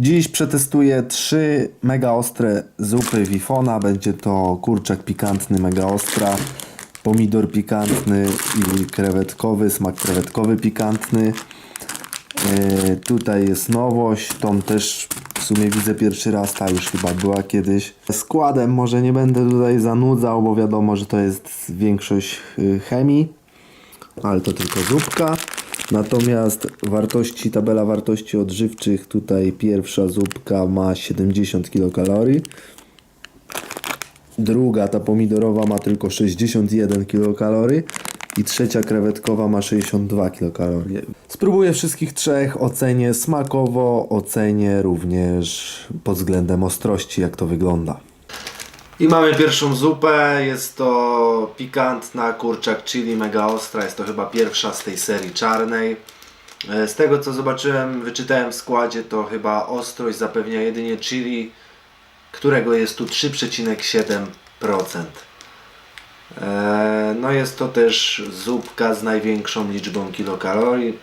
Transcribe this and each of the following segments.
Dziś przetestuję trzy mega ostre zupy Wifona. Będzie to kurczak pikantny, mega ostra, pomidor pikantny i krewetkowy, smak krewetkowy pikantny. E, tutaj jest nowość, tą też w sumie widzę pierwszy raz, ta już chyba była kiedyś. Składem może nie będę tutaj zanudzał, bo wiadomo, że to jest większość y, chemii, ale to tylko zupka. Natomiast wartości, tabela wartości odżywczych, tutaj pierwsza zupka ma 70 kilokalorii. Druga, ta pomidorowa ma tylko 61 kilokalorii i trzecia krewetkowa ma 62 kilokalorie. Spróbuję wszystkich trzech, ocenię smakowo, ocenię również pod względem ostrości, jak to wygląda. I mamy pierwszą zupę, jest to pikantna kurczak chili mega ostra, jest to chyba pierwsza z tej serii czarnej. E, Z tego co zobaczyłem, wyczytałem w składzie, to chyba ostrość zapewnia jedynie chili, którego jest tu 3,7%. E, No jest to też zupka z największą liczbą kilokalorii.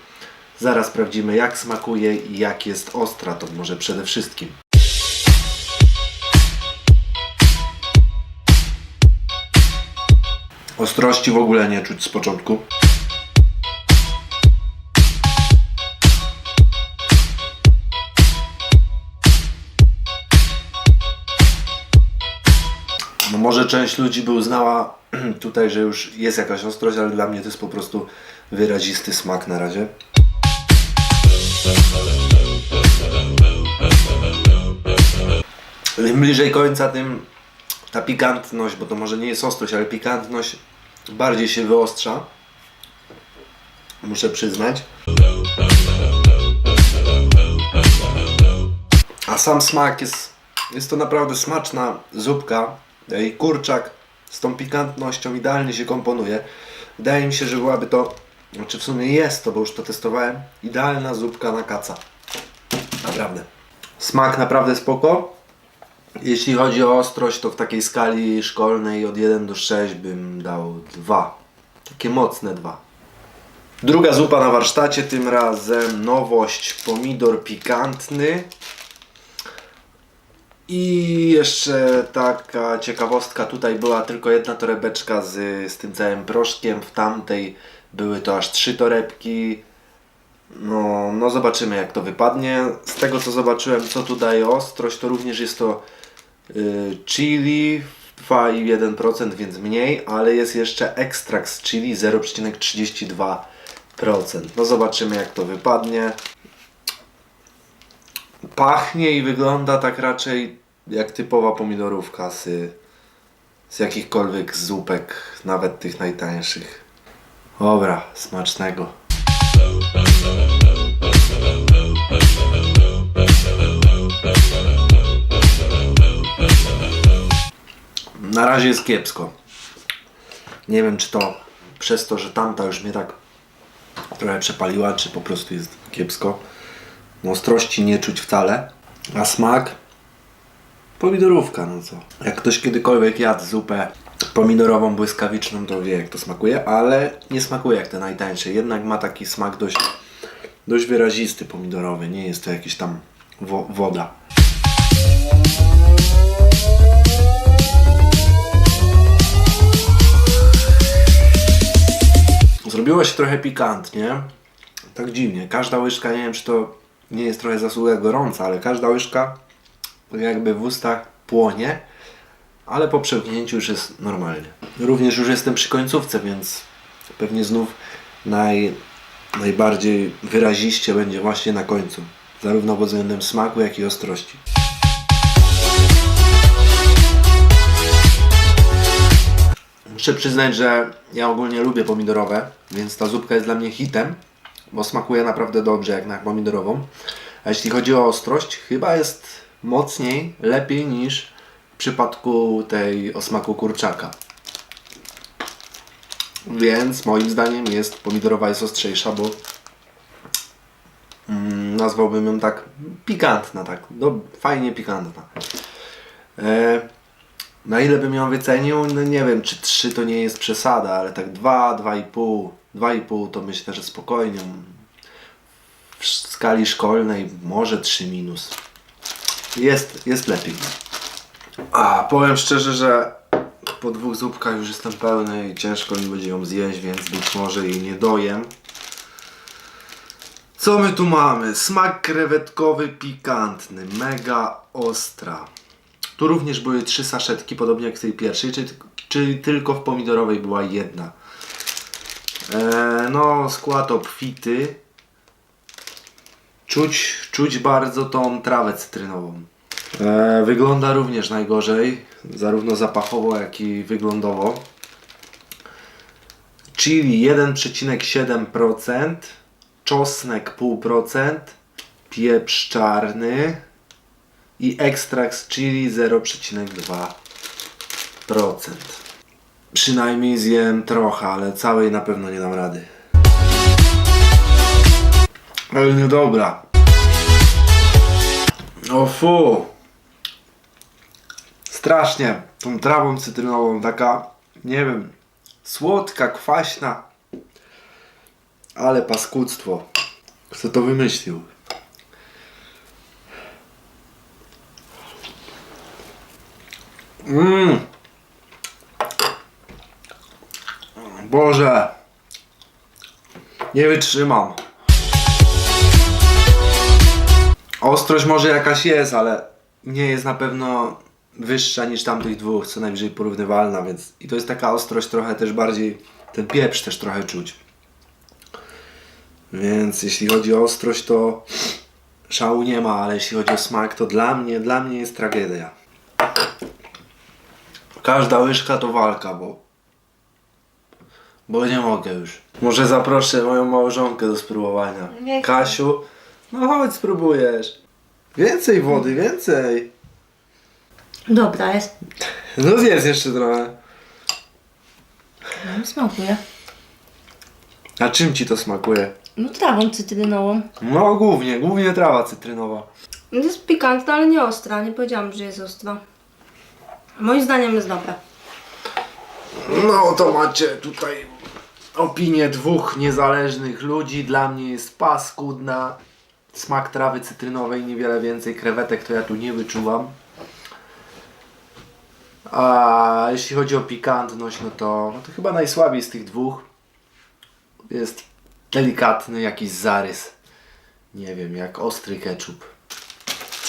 Zaraz sprawdzimy jak smakuje i jak jest ostra, to może przede wszystkim. Ostrości w ogóle nie czuć z początku. No może część ludzi by uznała tutaj, że już jest jakaś ostrość, ale dla mnie to jest po prostu wyrazisty smak na razie. Im bliżej końca, tym ta pikantność, bo to może nie jest ostrość, ale pikantność bardziej się wyostrza. Muszę przyznać. A sam smak jest, jest to naprawdę smaczna zupka. I kurczak z tą pikantnością idealnie się komponuje. Wydaje mi się, że byłaby to, znaczy w sumie jest to, bo już to testowałem, idealna zupka na kaca. Naprawdę. Smak naprawdę spoko. Jeśli chodzi o ostrość, to w takiej skali szkolnej od 1 do 6 bym dał 2. Takie mocne 2. Druga zupa na warsztacie, tym razem nowość pomidor pikantny. I jeszcze taka ciekawostka, tutaj była tylko jedna torebeczka z, z tym całym proszkiem, w tamtej były to aż trzy torebki. No, no zobaczymy jak to wypadnie. Z tego co zobaczyłem, co tu daje ostrość, to również jest to chili 2,1%, więc mniej, ale jest jeszcze ekstrakt z chili 0,32%. No zobaczymy jak to wypadnie. Pachnie i wygląda tak raczej jak typowa pomidorówka z, z jakichkolwiek zupek, nawet tych najtańszych. Dobra, smacznego. Na razie jest kiepsko. Nie wiem, czy to przez to, że tamta już mnie tak trochę przepaliła, czy po prostu jest kiepsko. No, ostrości nie czuć wcale. A smak? Pomidorówka, no co. Jak ktoś kiedykolwiek jadł zupę pomidorową, błyskawiczną, to wie jak to smakuje, ale nie smakuje jak te najtańsze. Jednak ma taki smak dość, dość wyrazisty pomidorowy. Nie jest to jakiś tam wo- woda. Zrobiło się trochę pikantnie. Tak dziwnie. Każda łyżka, nie wiem czy to nie jest trochę zasługa gorąca, ale każda łyżka jakby w ustach płonie, ale po przełknięciu już jest normalnie. Również już jestem przy końcówce, więc pewnie znów naj, najbardziej wyraziście będzie właśnie na końcu. Zarówno pod względem smaku, jak i ostrości. Muszę przyznać, że ja ogólnie lubię pomidorowe, więc ta zupka jest dla mnie hitem, bo smakuje naprawdę dobrze jak na pomidorową. A jeśli chodzi o ostrość, chyba jest mocniej, lepiej niż w przypadku tej o smaku kurczaka. Więc moim zdaniem jest pomidorowa jest ostrzejsza, bo mm, nazwałbym ją tak pikantna, tak, no, fajnie pikantna. E, na ile bym ją wycenił? No nie wiem, czy 3 to nie jest przesada, ale tak 2, 2,5, 2,5 to myślę, że spokojnie. W skali szkolnej może 3 minus. Jest, jest lepiej. A, powiem szczerze, że po dwóch zupkach już jestem pełny i ciężko mi będzie ją zjeść, więc być może jej nie dojem. Co my tu mamy? Smak krewetkowy pikantny, mega ostra. Tu również były trzy saszetki, podobnie jak w tej pierwszej, czyli, czyli tylko w pomidorowej była jedna. E, no, skład obfity. Czuć, czuć bardzo tą trawę cytrynową. E, wygląda również najgorzej, zarówno zapachowo, jak i wyglądowo. Chili 1,7%, czosnek 0,5%, pieprz czarny i ekstrakt z chili 0,2%. Przynajmniej zjem trochę, ale całej na pewno nie dam rady. Ale niedobra. O fu. Strasznie. Tą trawą cytrynową, taka, nie wiem, słodka, kwaśna. Ale paskudztwo. Kto to wymyślił? Mmm. Boże. Nie wytrzymam. Ostrość może jakaś jest, ale nie jest na pewno wyższa niż tamtych dwóch, co najwyżej porównywalna, więc i to jest taka ostrość trochę też bardziej, ten pieprz też trochę czuć. Więc jeśli chodzi o ostrość, to szału nie ma, ale jeśli chodzi o smak, to dla mnie, dla mnie jest tragedia. Każda łyżka to walka, bo bo nie mogę już. Może zaproszę moją małżonkę do spróbowania. Nie chcę. Kasiu, no chodź spróbujesz. Więcej wody, więcej. Dobra jest. No zjedz jeszcze trochę. No, smakuje. A czym ci to smakuje? No trawą cytrynową. No głównie, głównie trawa cytrynowa. No, To jest pikantna, ale nie ostra. Nie powiedziałam, że jest ostra. Moim zdaniem jest dobra. No to macie tutaj opinię dwóch niezależnych ludzi. Dla mnie jest paskudna. Smak trawy cytrynowej, niewiele więcej. Krewetek to ja tu nie wyczułam. A jeśli chodzi o pikantność, no to, no to chyba najsłabiej z tych dwóch jest delikatny jakiś zarys. Nie wiem, jak ostry ketchup.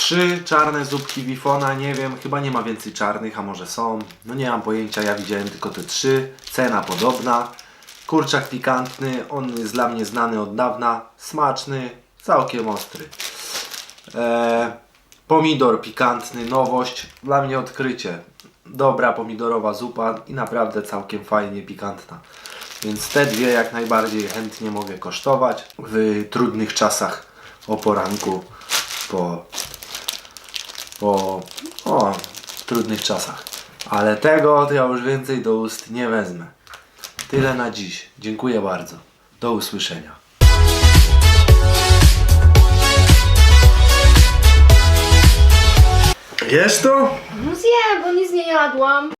Trzy czarne zupki Wifona, nie wiem, chyba nie ma więcej czarnych, a może są. No nie mam pojęcia, ja widziałem tylko te trzy. Cena podobna. Kurczak pikantny, on jest dla mnie znany od dawna. Smaczny, całkiem ostry. Eee, pomidor pikantny, nowość, dla mnie odkrycie. Dobra pomidorowa zupa i naprawdę całkiem fajnie pikantna. Więc te dwie jak najbardziej chętnie mogę kosztować w trudnych czasach o poranku po po o, trudnych czasach. Ale tego to ja już więcej do ust nie wezmę. Tyle na dziś. Dziękuję bardzo. Do usłyszenia. Jest to? No zjem, bo nic nie jadłam.